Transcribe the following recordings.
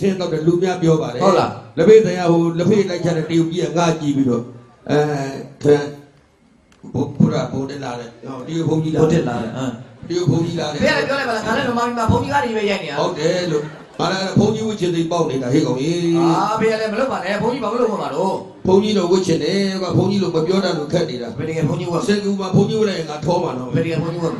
ဆင်းတော့တယ်လူများပြောပါတယ်ဟုတ်လားလက်ဖေးတရားဟိုလက်ဖေးလိုက်ချတဲ့တရုတ်ကြီးကငါကြည့်ပြီးတော့အဲခံဘုဘုရားဘုန်းတက်လာတယ်ဟောတရုတ်ဘုန်းကြီးလာဟုတ်တယ်လားဟမ်တရုတ်ဘုန်းကြီးလာတယ်ဖေးလည်းပြောလိုက်ပါလားခါလည်းမမမဘုံကြီးကနေပဲရိုက်နေတာဟုတ်တယ်လို့မာလာဘုန်းကြီးဝှချင်သိပေါက်နေတာဟေ့ကောင်ကြီးအာဖေးလည်းမလုပ်ပါနဲ့ဘုံကြီးဘာမလုပ်မှာတော့ဘု န်းကြီးတော့ဝှချင်တယ်ကွာဘုန်းကြီးလို့မပြောတတ်လို့ခက်နေတာဖေးတကယ်ဘုံကြီးဝတ်စင်ကူမှာဘုန်းကြီးဝှလိုက်ရင်ငါထောမှာတော့ဖေးတကယ်ဘုံကြီးဝတ်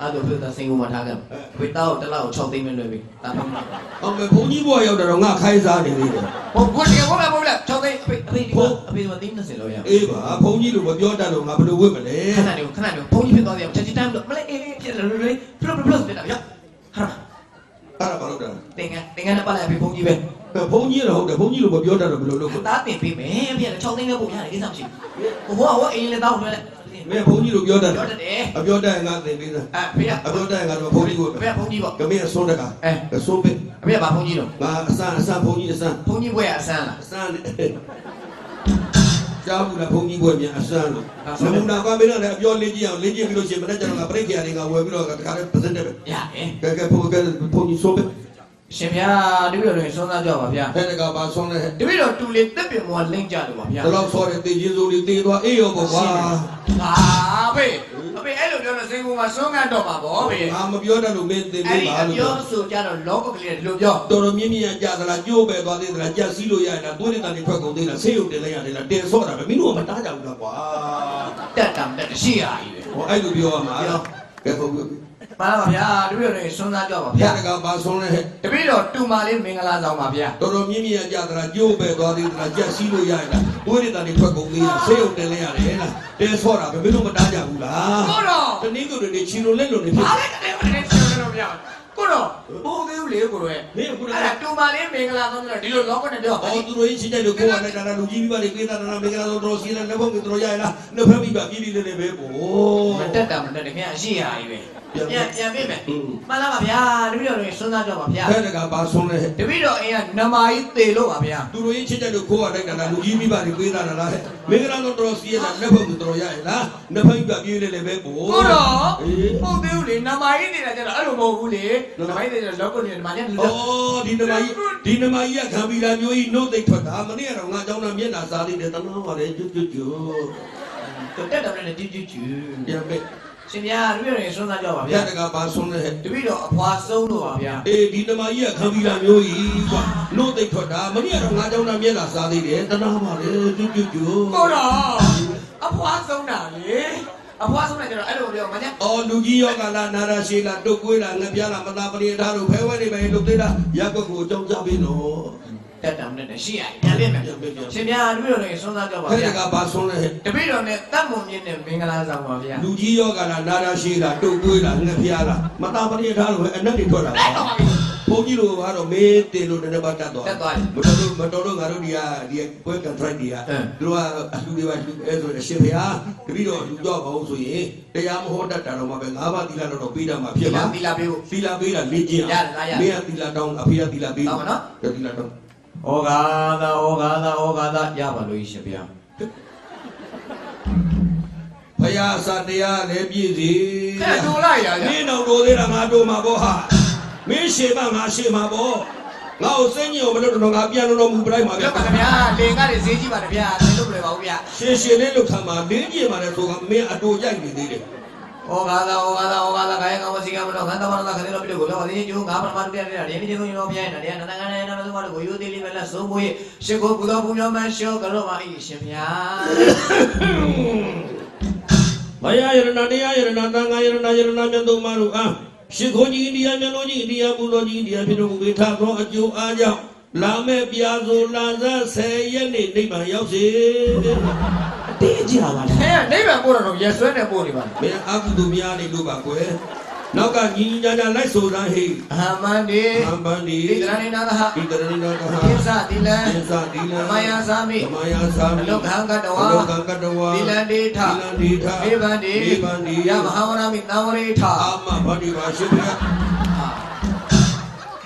အဲ့ဒါဖေးသားစင်ကုန်မှာထားခဲ့ဖေးတောက်တစ်လောက်6သိန်းပဲလွှဲပြီတာမမအောင်မယ်ဘုန်းကြီးဘွားရောက်တော့ငါခိုင်းစားနေသေးတယ်ဘုံဘုံတကယ်ဘုံလားဘုံလား6သိန်းအဖေအဖေဒီကအဖေကသိန်း20လောက်ရအေးပါဘုန်းကြီးလို့မပြောတတ်လို့ငါဘယ်လိုဝှမလဲခဏနေခဏနေဘုံကြီးဖြစ်သွားတယ်ချက်ချင်းတမ်းလို့မလေးအေးအေးဖြစ်တယ်လို့လေဖလို့ဖလို့ဖြစ်တာဗျာဟာအဲ့ဒါဘာလို့တာတင်ငါတင်ငါနဲ့ပတ်လိုက်ဖေးဘုံကြီးပဲ ဘုန်းကြီးတော့ဟုတ်တယ်ဘုန်းကြီးလို့မပြောတတ်တော့ဘယ်လိုလုပ်မလဲသားတင်ပေးမယ်ဖေးလည်း6သိန်းပဲပို့ရတယ်ကိစ္စမရှိဘူးဟိုကဟိုအိမ်လည်းတောင်းလွှဲလိုက်မင်းဘုန်းကြီးလို့ပြောတတ်ပြောတယ်တတ်တယ်အပြောတတ်ရင်ငါသင်ပေးသားအဲ့ဖေးအပြောတတ်ရင်ငါတော့ဘုန်းကြီးကိုဖေးဘုံကြီးပေါ့ကမင်းအစွန်းတကအဲအစွန်းပေးအဖေကဘာဘုံကြီးတော့ငါအစမ်းအစမ်းဘုန်းကြီးအစမ်းဘုံကြီးဘွဲကအဆန်းလားအစမ်းနဲ့ကြားဘူးလားဘုန်းကြီးဘွယ်မြန်အစမ်းလို့နမူနာကမင်းကလည်းအပြောလေးကြည့်အောင်လေးကြည့်ပြီးလို့ရှိရင်မနေ့ကျတော့ငါပြိတ္တရာတွေကဝယ်ပြီးတော့တခါလေးပစင်တယ်ပဲရတယ်ကဲကဲဘုန်းကဲဘုန်းကြီးစွန်းပေး ရှင်ဗျာတပည့်တော်တွေစွမ်းသားကြပါဗျာအဲ့ဒါကပါစွန်းလဲတပည့်တော်တူလေးတက်ပင်မောလိမ့်ကြလို့ပါဗျာဒီလောက်ဆော်တဲ့တေကျေးစိုးလေးတေးသွားအေးရောပေါ့ကွာဟာဖေးအဖေအဲ့လိုပြောလို့စင်ကူမှာစွမ်းကန်တော့ပါဗောဖေးငါမပြောတတ်လို့မင်းသင်အဲ့ပေးဒီပါအလို့ပြောဆိုကြတော့လောကကလေးဒီလိုပြောတော်တော်မြင့်မြင့်ကြသလားကြိုးပဲသွားသေးသလားကြက်စီးလို့ရရင်လားသွေးတွေတန်တွေထွက်ကုန်သေးလားဆေးရုံတင်လိုက်ရတယ်လားတင်ဆော့တာပဲမင်းတို့ကမတားကြဘူးလားကွာတက်တံတက်တရှိရကြီးပဲဟောအဲ့လိုပြောရမှာကဲဟုတ်ပြီ ပါလားပါဗျာတပည့်တော်တွေစွမ်းသားကြပါဘုဗျာရားကပါဆုံးလဲတပည့်တော်တူမာလေးမင်္ဂလာဆောင်ပါဗျာတော်တော်မြင့်မြင့်ကြသလားကြိုးပဲသွားသေးသလားကြက်စီးလို့ရရင်လားသွေးတွေတန်တွေထွက်ကုန်သေးလားဆေးရုံတင်လိုက်ရတယ်လားတင်ဆော့တာပဲမင်းတို့မတားကြဘူးလားကိုတော့တနည်းကိုတွေချီလိုလက်လိုနေဖြစ်အားလည်းတည်းမတည်းဆက်လို့ဗျာကိုတော့ဘိုးသေး ဦးလေကိုတော့ရဲ့မင်းကခုနကအဲ့ဒါတူမာလေးမင်္ဂလာဆောင်ပြီးတော့ဒီလိုလောကနဲ့ပြောအော်သူတို့ချင်းချင်းတို့ကိုယ်ကလည်းဒါလူကြီးပြီးပါလေပေးတာနာမင်္ဂလာတော်တော်စီးလည်းလက်ဖုံးကတော်ရရလားနှစ်ဖက်ပြီးပါပြည်ပြည်လေးလေးပဲကိုမတက်တာမတက်တယ်ခင်ဗျာရှိရကြီးပဲပြန်ပြန်ပြမယ်မှန်လားပါဗျာတပည့်တော်တွေစွမ်းသားကြပါဗျာဖက်တကပါဆုံးလဲတပည့်တော်အိမ်ကနမကြီးသေလို့ပါဗျာသူတို့ချင်းချင်းတို့ကိုယ်ကလိုက်တာလူကြီးပြီးပါလေပေးတာလားမင်္ဂလာတော်တော်စီးရလားလက်ဖုံးကတော်ရရလားနှစ်ဖက်ပြီးပါပြည်လေးလေးပဲကိုကိုတော့အေးဟုတ်သေးဘူးလေနမကြီးနေတာကျတော့အဲ့လိုမဟုတ်ဘူးလေနမကြီးသေးတယ်လောကနနမကြီးလူ အော်ဒီနမကြီးဒီနမကြီးကခံပြီးလာမျိုးကြီးနှုတ်သိပ်ထွက်တာမနေ့ကတော့ငါเจ้าနာမျက်နှာစားသေးတယ်တနာပါလေကျွတ်ကျွတ်ကျွတ် တက်တယ်နဲ့တူတူတူ ပြန်ပဲ ရှင်ဗျာတပည့်တော်တွေစွမ်းသားကြပါ ဖ ဗျာ က်တကပါဆုံးလဲ တပည့်တော်အဖွာဆုံးလို့ပါဗျာ အေးဒီနမကြီးကခံပြီးလာမျိုးကြီးကွာနှုတ်သိပ်ထွက်တာမနေ့ကတော့ငါเจ้าနာမျက်နှာစားသေးတယ်တနာပါလေကျွတ်ကျွတ်ကျွတ် ကိုတော့အဖွာဆုံးတာလေ အဖွာဆုံးတယ်ကျတော့အဲ့လိုပြောမညာအော်လူကြီးယောကလာနာရာရှိလာတုတ်ကွေးလာငပြားလာမသာပရိထားတို့ဖဲဝဲနေပဲလုတ်သေးတာရက်ကုတ်ကိုအကြောင်းကြပေးနော်တက်တယ်နဲ့ရှိရပြန်ပြမယ်ရှင်ဗျာတပည့်တော်တွေစွမ်းသားကြပါဖဲတဗျာကပါဆုံးလဲတပည့်တော်နဲ့တတ်မွန်မြင့်နဲ့မင်္ဂလာဆောင်ပါဗျာလူကြီးယောကလာနာရာရှိလာတုတ်ကွေးလာငပြားလာမသာပရိထားတို့ပဲအနက်တွေထွက်လာလိုက်တော့ပါပြီ ဘုန်းကြီးတို့ကတော့မေးတင်လို့လည်းပါတတ်သွားတက်သွားတယ်မတော်လို့မတော်လို့ငါတို့ဒီကဒီပွဲကန်ထရိုက်ဒီကအင်းသူတို့ကအလူတွေပါလူအဲဆိုအရှင်ဘုရားတပည့်တော်လူကြောက်ပါအောင်ဆိုရင်တရားမဟောတတ်တာတော့မှပဲငါးပါးသီလတော့ပေးတာမှဖြစ်ပါသီလပေးဖို့သီလပေးတာလေ့ကျင့်ရတယ်လားရတယ်မင်းကသီလတောင်းအဖေကသီလပေးတောင်းပါနော်သီလတောင်းဩဃာသာဩဃာသာဩဃာသာရပါလို့ရှင်ဗျာဘုရားစတရားလည်းပြည့်စီခက်တို့လိုက်ရကြမင်းတော်တို့သေးတာငါတို့မှာပေါ့ဟာ မင်းရှေမငါရှေမှာပေါ့ငါ့ကိုစိတ်ညစ်အောင်မလုပ်တော့ငါပြန်လို့တော့မူပလိုက်မှာပြောပါခင်ဗျာလင်ကားတွေဈေးကြီးပါတဗျာသင်တို့ပြပါဦးဗျာရှင်းရှင်းလေးလုပ်ခံမှာလင်းကျင်ပါလေဆိုကမင်းအတူရိုက်နေသေးတယ်ဩဃာသာဩဃာသာဩဃာသာခါယကဝစီကမတော်ခန္ဓာမတော်ခန္ဓာတော်ပြလို့ကိုပြောပါသေးကျိုးငါပရမတုပြတဲ့ရင်းဒီကုညောပြရဲ့တရားနန္ဒကနဲ့နမသုမတို့ကိုယူသေးလေးပဲလက်ဆုံးမွေးရှ िख ိုဘုသောဘုမျောမရှောကရောပါဤရှင်ဗျာမယယရဏတရားယရဏသံဃာယရဏယရဏမြတ်သုံးပါးတို့အား ရှိခိုးကြီးအိန္ဒိယမျက်လုံးကြီးအိန္ဒိယပူဇော်ကြီးအိန္ဒိယဖြစ်တော်မူပြီးထသောအကျိုးအားကြောင့်လာမဲ့ပြာဆိုလာဇတ်10ရက်နေ့နိဗ္ဗာန်ရောက်စေအတေးကြပါလားအဲနိဗ္ဗာန်ပို့တော့ရက်ဆွဲနဲ့ပို့နေပါလားမင်းအကုသိုလ်များနေလို့ပါကွယ် နောက်ကညီညီညာညာလိုက်ဆိုသမ်းဟိအဟမန္တိအမန္ဒီဣတရဏိနာသဟဣတရဏိနာကဟကိစ္စတိလံသစ္စာတိလမယသာမိသမယသာအလုခံကတဝါအလောကကတဝါတိလံဒေထတိလံဒီထမေဗန္တိမေဗန္ဒီယမဟာဝရမိသံဝရိထအာမဗတိပါရှိဗျာ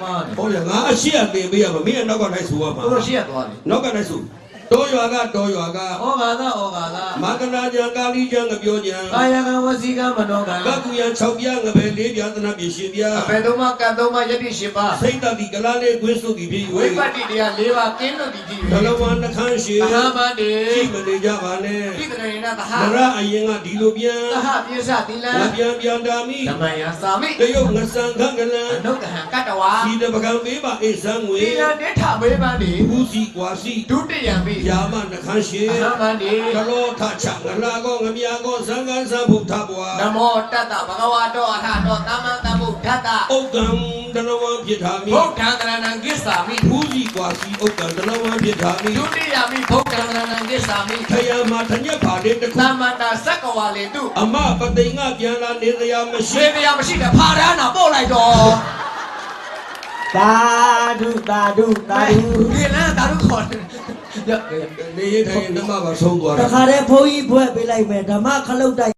မာနဟောရငါအရှိအပင်ပေးရမမင်းအနောက်ကလိုက်ဆိုရမှာတို့ရှိရသွားတယ်နောက်ကလိုက်ဆို တောရွာကတောရွာကဩဃာသဩဃာသမကနာကြံကာလီကြံငပြောကြံကာယကံဝစီကံမနောကံကကူရန်6ပြငပဲ၄ပြသနာပြရှင်ပြအဘယ်တော့မှကတ်တော့မှယတိရှိပါစိတ်တတိကလာလေးကွင်းစုသည်ဖြစ်ဝိ၍ပတ္တိတရား၄ပါးကင်းလို့ဒီကြည့်ဒလဝနှခမ်းရှိသဟမန္တေကြည့်မနေကြပါနဲ့ဣတရေနသဟနရအရင်ကဒီလိုပြန်သဟပိစသီလံငါပြန်ပြန်တာမိဓမ္မယသာမိတရုတ်ငဆန်ခန့်ကလန်အနုကဟံကတ္တဝါဒီတပကံပေးပါအိဆန်းငွေသီလနိထမေပန္တိဘူးစီကွာစီဒုတိယံပိယာမနှခမ်းရှိသဟမန္တေကလောထချငလာကောငမြာကောဇံကန်းစံဘုထဘွာနမောတတ္တဘဂဝါတောအထတောသမ္မာသမ္ဗုဒ္ဓတ္တဥက္ကံဒလဝံဖြစ်တာမိဘုဒ္ဓံကရဏံကိစ္ဆာမိဘူးစီကွာစီဥက္ကံဒလဝံဖြစ်တာမိဒုတိယမိဘုဒ္ဓံကရဏံကိစ္ဆာမိခယမှာတညက်ပါလေးတစ်ခုသမ္မာတာသက္ကဝါလေတုအမပသိင်္ဂပြန်လာနေစရာမရွှေရှိပြာမရှိတဲ့ဖာရဟနာပို့လိုက်တော့သာဓုသာဓုသာဓုဒီလန်းတာတို့ခေါ်တယ်ရ နေရထိုင်ဓမ္မပါဆုံးသွားတတာခါတည်းဘုန်းကြီးဘွဲ့ပေးလိုက်မယ်ဓမ္မခလုတ်တိုက်